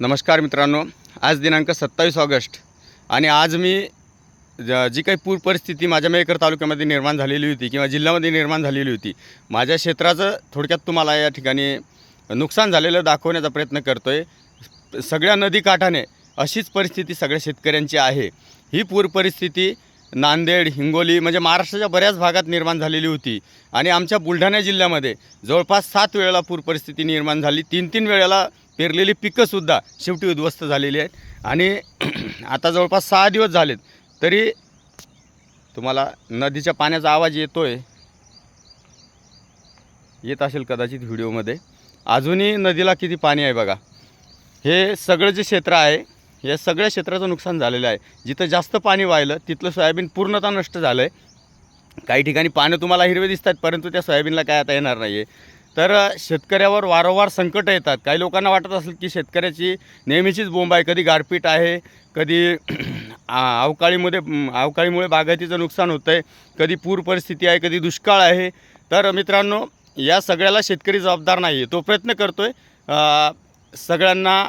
नमस्कार मित्रांनो आज दिनांक सत्तावीस ऑगस्ट आणि आज मी ज- जी काही पूर परिस्थिती माझ्या मेकर तालुक्यामध्ये निर्माण झालेली होती किंवा जिल्ह्यामध्ये निर्माण झालेली होती माझ्या क्षेत्राचं थोडक्यात तुम्हाला या ठिकाणी नुकसान झालेलं दाखवण्याचा प्रयत्न करतो आहे सगळ्या नदीकाठाने अशीच परिस्थिती सगळ्या शेतकऱ्यांची आहे. ही पूर परिस्थिती नांदेड हिंगोली म्हणजे महाराष्ट्राच्या बऱ्याच भागात निर्माण झालेली होती आणि आमच्या बुलढाणा जिल्ह्यामध्ये जवळपास सात वेळेला पूर परिस्थिती निर्माण झाली. तीन तीन वेळेला पेरलेली पिकंसुद्धा शेवटी उद्ध्वस्त झालेली आहेत. आणि आता जवळपास सहा दिवस झालेत तरी तुम्हाला नदीच्या पाण्याचा आवाज येतो आहे येत असेल कदाचित व्हिडिओमध्ये. अजूनही नदीला किती पाणी आहे बघा. हे सगळं जे क्षेत्र आहे या सगळ्या क्षेत्राचं नुकसान झालेलं आहे. जिथं जास्त पाणी वाहिलं तिथलं सोयाबीन पूर्णतः नष्ट झालं आहे काही ठिकाणी पानं तुम्हाला हिरवे दिसतात परंतु त्या सोयाबीनला काय आता येणार नाही आहे तर शेतकऱ्यावर वारंवार संकटं येतात. काही लोकांना वाटत असेल की शेतकऱ्याची नेहमीचीच बोंब आहे कधी गारपीट आहे कधी अवकाळीमध्ये अवकाळीमुळे बागायतीचं नुकसान होतं आहे कधी पूर परिस्थिती आहे कधी दुष्काळ आहे. तर मित्रांनो या सगळ्याला शेतकरी जबाबदार नाही आहे तो प्रयत्न करतो आहे सगळ्यांना